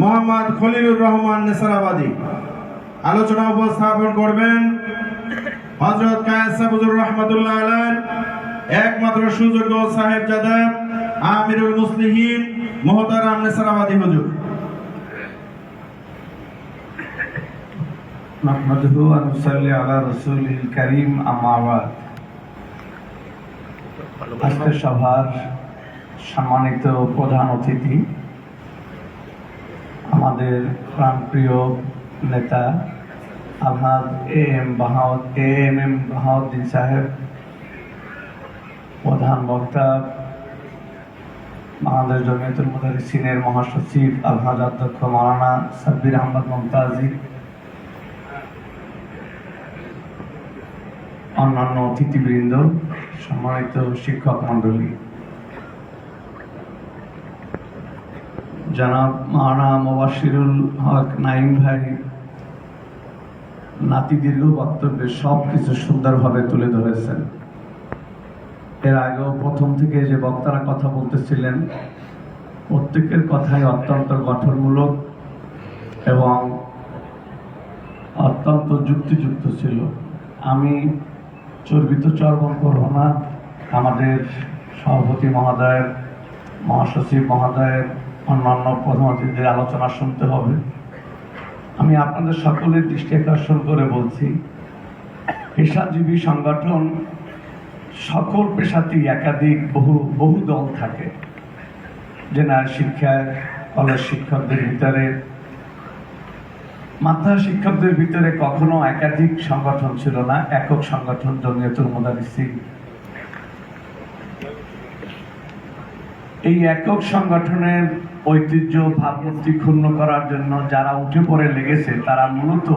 মোহাম্মদ খলিলুর রহমান নেসারাবাদী আলোচনা উপস্থাপন করবেন হজরত কায়েস সাবুজুর রহমতুল্লাহ আলাইহ একমাত্র সুযোগ্য সাহেবজাদা আমিরুল মুসলিহিন মোহতারাম নেসারাবাদী হুজুর نحمده ونصلي على رسوله الكريم أما بعد আজকের সভার সম্মানিত প্রধান অতিথি আমাদের প্রাণপ্রিয় নেতা আলহাদ A M বাহাউদ A M M Bahauddin সাহেব, প্রধান বক্তা, বাংলাদেশ জমিয়তুল মুদারিসিনের মহাসচিব, আলহাজ অধ্যক্ষ মাওলানা সাব্বির আহমদ মমতাজি, অন্যান্য অতিথিবৃন্দ, সম্মানিত শিক্ষক মন্ডলী জনাব মাওলানা মোবাশিরুল হক নাইম ভাই নাতি দীর্ঘ বক্তব্যে সব কিছু সুন্দরভাবে তুলে ধরেছেন। এর আগেও প্রথম থেকে যে বক্তারা কথা বলতেছিলেন, প্রত্যেকের কথাই অত্যন্ত গঠনমূলক এবং অত্যন্ত যুক্তিযুক্ত ছিল। আমি চর্বিত চর্বণ করব না। আমাদের সভাপতি মহোদয়ের, মহাসচিব মহোদয়ের অন্যান্য প্রধান অতিথিদের আলোচনা শুনতে হবে। আমি আপনাদের সকলের দৃষ্টি আকর্ষণ করে বলছি, পেশাজীবী সংগঠন সকল পেশাতেই একাধিক বহু বহু দল থাকে। জেনারেল শিক্ষায়, কলেজ শিক্ষকদের ভিতরে, মাদ্রাসা শিক্ষকদের ভিতরে কখনো একাধিক সংগঠন ছিল না, একক সংগঠন জমিয়তুল মোদারিসিন। এই একক সংগঠনের ঐতিহ্য ভাবমূর্তি ক্ষুণ্ণ করার জন্য যারা উঠে পড়ে লেগেছে, তারা মূলত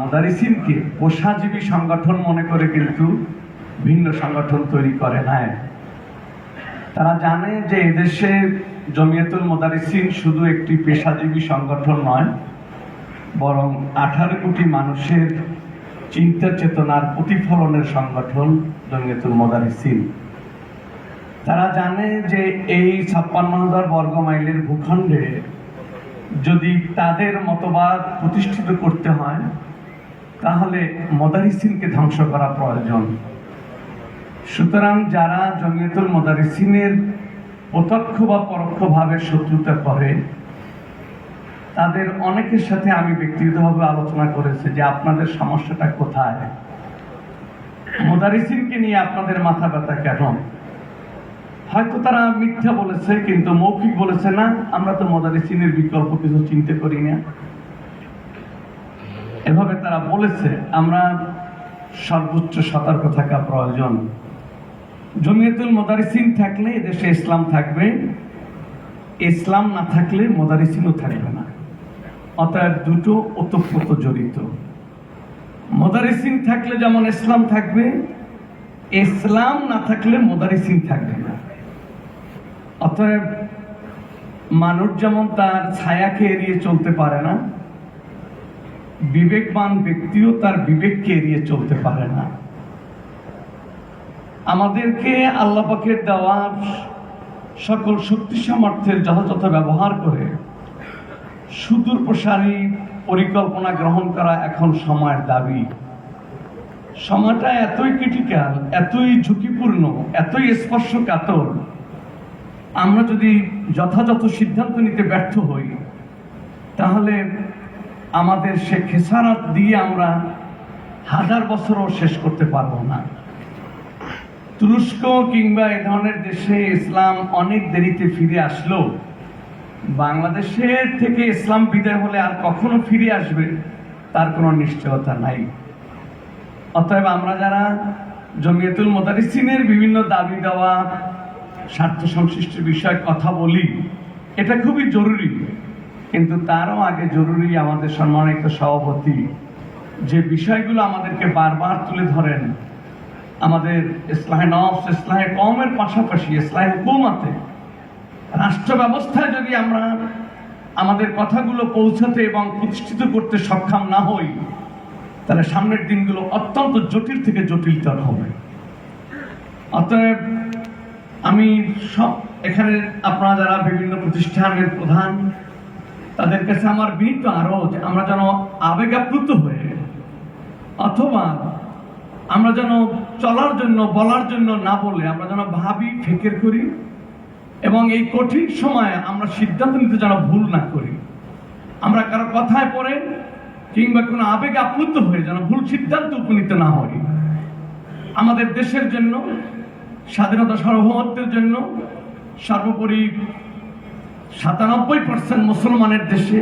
মোদারিসিনকে পেশাজীবী সংগঠন মনে করে কিন্তু ভিন্ন সংগঠন তৈরি করে নাই। তারা জানে যে এদেশে জমিয়তুল মোদারিসিন শুধু একটি পেশাজীবী সংগঠন নয়, বরং আঠারো কোটি মানুষের চিন্তা চেতনার প্রতিফলনের সংগঠন জমিয়তুল মোদারিসিন তারা জানে যে এই ছাপ্পান্ন হাজার বর্গ মাইলের ভূখণ্ডে যদি তাদের মতবাদ প্রতিষ্ঠিত করতে হয়, তাহলে মদারিসিনকে ধ্বংস করা প্রয়োজন। সুতরাং যারা জমিয়তুল মদারিসিনের প্রত্যক্ষ বা পরোক্ষভাবে শত্রুতা করে, তাদের অনেকের সাথে আমি ব্যক্তিগতভাবে আলোচনা করেছি যে আপনাদের সমস্যাটা কোথায়? মোদারিসিনকে নিয়ে আপনাদের মাথা ব্যথা কেন হয়তো তারা মিথ্যা বলেছে, কিন্তু মৌখিক বলেছে না, আমরা তো মোদারিসিনের বিকল্প কিছু চিনতে করি না। এভাবে তারা বলেছে, আমরা সর্বোচ্চ সতর্ক থাকা প্রয়োজন। জমিয়তুল মোদারিসিন থাকলে এদেশে ইসলাম থাকবে, ইসলাম না থাকলে মোদারিসিনও থাকবে না। অতএব দুটো ওতপ্রোত জড়িত। মোদারিসিন থাকলে যেমন ইসলাম থাকবে, ইসলাম না থাকলে মোদারিসিন থাকবে না। অতএব মানুষ যেমন তার ছায়াকে এড়িয়ে চলতে পারে না, বিবেকবান ব্যক্তিও তার বিবেককে এড়িয়ে চলতে পারে না। আমাদেরকে আল্লাহ পাকের দেওয়া সকল শক্তি সামর্থ্যের যথাযথ ব্যবহার করে সুদূর প্রসারী পরিকল্পনা গ্রহণ করা এখন সময়ের দাবি। সময়টা এতই ক্রিটিক্যাল, এতই ঝুঁকিপূর্ণ, এতই স্পর্শকাতর আমরা যদি যথাযথ সিদ্ধান্ত নিতে ব্যর্থ হই, তাহলে আমাদের সে খেসারাত দিয়ে আমরা হাজার বছরও শেষ করতে পারব না। তুরস্ক কিংবা এ ধরনের দেশে ইসলাম অনেক দেরিতে ফিরে আসলো বাংলাদেশের থেকে ইসলাম বিদায় হলে আর কখনো ফিরে আসবে, তার কোনো নিশ্চয়তা নাই। অতএব আমরা যারা জমিয়তুল মোদারিসিনের বিভিন্ন দাবি দেওয়া স্বার্থ সংশ্লিষ্ট বিষয়ে কথা বলি, এটা খুবই জরুরি। কিন্তু তারও আগে জরুরি আমাদের সম্মানিত সভাপতি, যে বিষয়গুলো আমাদেরকে বারবার তুলে ধরেন, আমাদের ইসলাহে নফস, ইসলাহে কমের পাশাপাশি, ইসলাহে হুকুমাতে, রাষ্ট্র ব্যবস্থায় যদি আমরা আমাদের কথাগুলো পৌঁছাতে এবং প্রতিষ্ঠিত করতে সক্ষম না হই, তাহলে সামনের দিনগুলো অত্যন্ত জটিল থেকে জটিলতর হবে। অতএব আমি সব এখানে আপনারা যারা বিভিন্ন প্রতিষ্ঠানের প্রধান, তাদের কাছে আমার বিনীত আরও যে আমরা যেন আবেগাপ্লুত হয়ে, অথবা আমরা যেন চলার জন্য, বলার জন্য না বলে, আমরা যেন ভাবি, ফিকের করি, এবং এই কঠিন সময়ে আমরা সিদ্ধান্ত নিতে যেন ভুল না করি। আমরা কারও কথায় পড়ে কিংবা কোনো আবেগ আপ্লুত হয়ে যেন ভুল সিদ্ধান্ত উপনীত না হই। আমাদের দেশের জন্য স্বাধীনতা সার্বভৌমত্বের জন্য সর্বোপরি সাতানব্বই পার্সেন্ট মুসলমানের দেশে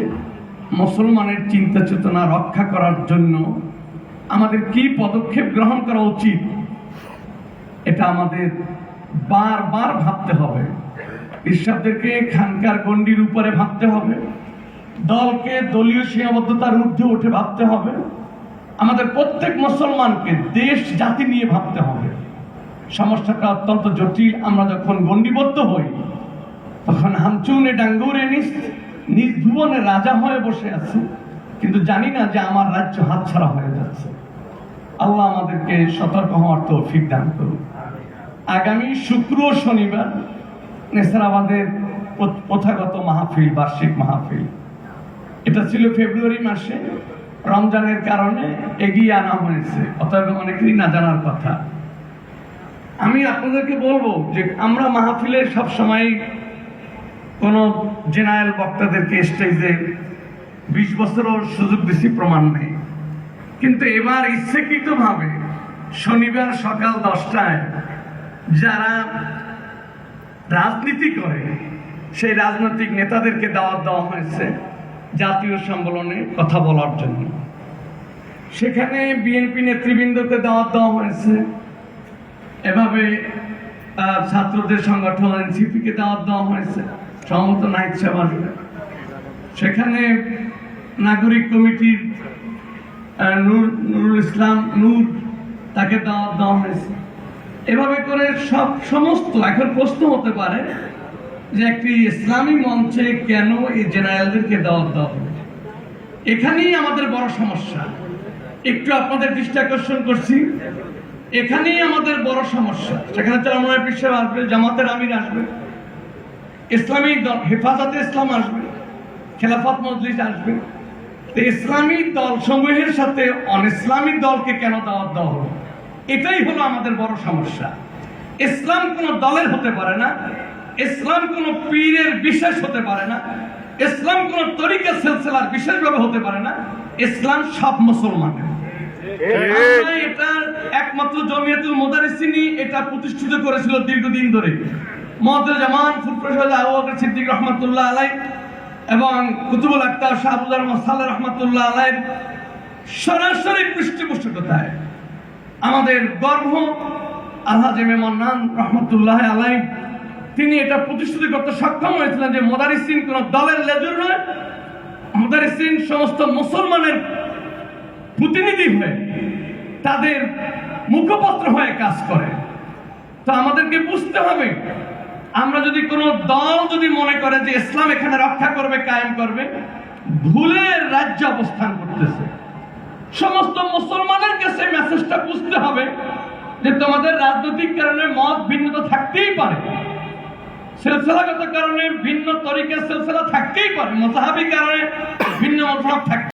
মুসলমানের চিন্তা চেতনা রক্ষা করার জন্য আমাদের কি পদক্ষেপ গ্রহণ করা উচিত, এটা আমাদের বারবার ভাবতে হবে। ঈশ্বরদেরকে খানকার গণ্ডির উপরে ভাবতে হবে। দলকে দলীয় সীমাবদ্ধতার ঊর্ধ্বে উঠে ভাবতে হবে। আমাদের প্রত্যেক মুসলমানকে দেশ, জাতি নিয়ে ভাবতে হবে। সমস্যাটা অত্যন্ত জটিল। আমরা যখন গণ্ডিবদ্ধ হই, তখন হামচুনে ডাঙ্গুরে নিজ নিজ ভুবনে রাজা হয়ে বসে আছে। কিন্তু জানি না যে আমার রাজ্য হাতছাড়া হয়ে যাচ্ছে। আল্লাহ আমাদেরকে সতর্ক হওয়ার তৌফিক দান করুন। আগামী শুক্র শনিবার নেসারাবাদের প্র- প্রথাগত মাহফিল, বার্ষিক মাহফিল। এটা ছিল ফেব্রুয়ারি মাসে। রমজানের কারণে এগিয়ে আনা হয়েছে। অতএব অনেকেরই না জানার কথা। আমি আপনাদেরকে বলব যে আমরা মাহফিলে সবসময় কোনো জেনারেল বক্তাদেরকে স্টেজে বিশ বছরও সুযোগ দিছি, প্রমাণ নেই। কিন্তু এবার ইচ্ছাকৃতভাবে শনিবার সকাল দশটায় যারা রাজনীতি করে, সেই রাজনৈতিক নেতাদেরকে দাওয়াত দেওয়া হয়েছে জাতীয় সম্মেলনে কথা বলার জন্য। সেখানে বিএনপি নেতৃবৃন্দকে দাওয়াত দেওয়া হয়েছে। এভাবে ছাত্রদের সংগঠন এনসিপিকে দাওয়াত দেওয়া হয়েছে। সম্ভবত নাইট সেবার সেখানে নাগরিক কমিটির নূর, নুরুল ইসলাম, নূর তাকে দাওয়াত দেওয়া হয়েছে। এভাবে করে সব সমস্ত, এখন প্রশ্ন হতে পারে যে একটি ইসলামী মঞ্চে কেন এই জেনারেলদেরকে দাওয়াত দেওয়া হবে এখানেই আমাদের বড় সমস্যা। একটু আপনাদের দৃষ্টি আকর্ষণ করছি। এখানেই আমাদের বড় সমস্যা। সেখানে চরমায় বিশ্বের আসবে, জামাতের আমির আসবে, ইসলামী হেফাজতে ইসলাম আসবে, খেলাফত মজলিস আসবে। তো ইসলামী দল সমূহের সাথে অন ইসলামী দলকে কেন দাওয়াত দেওয়া হলো? এটাই হলো আমাদের বড় সমস্যা। ইসলাম কোনো দলের হতে পারে না, ইসলাম কোনো পীরের বিশেষ হতে পারে না, ইসলাম কোন তরিকা সিলসিলার বিশেষভাবে হতে পারে না, ইসলাম সব মুসলমানের। আমরা এটা একমাত্র জমিয়াতুল মোদারিসিনী এটা প্রতিষ্ঠিত করেছিল দীর্ঘদিন ধরে। মহাদুল জামান আবু বকর সিদ্দিক রহমাতুল্লাহ আলাই এবং কুতুবুল আক্তার শাহবুল রহমান সাল্লাহ রহমাতুল্লাহ আলাই সরাসরি পৃষ্ঠপোষকতায় আমাদের গর্ভ আল্লাহ জেমে রহমতুল্লাহ আলাই তিনি এটা প্রতিষ্ঠিত করতে সক্ষম হয়েছিলেন যে মোদারিসিন কোন দলের লেজুর নয়। মোদারিসিন সমস্ত মুসলমানের প্রতিনিধি হয়ে তাদের মুখপত্র হয়ে কাজ করে। তো আমাদেরকে বুঝতে হবে, আমরা যদি কোনো দল যদি মনে করে যে ইসলাম এখানে রক্ষা করবে, কায়েম করবে ভুলের রাজ্যে অবস্থান করতেছে। সমস্ত মুসলমানের কাছে মেসেজটা বুঝতে হবে যে তোমাদের রাজনৈতিক কারণে মত ভিন্নতা থাকতেই পারে। সিলসিলাগত কারণে ভিন্ন তরিকের সিলসিলা থাকতেই পারে। মোসাহাবি কারণে ভিন্ন মতলব থাকতে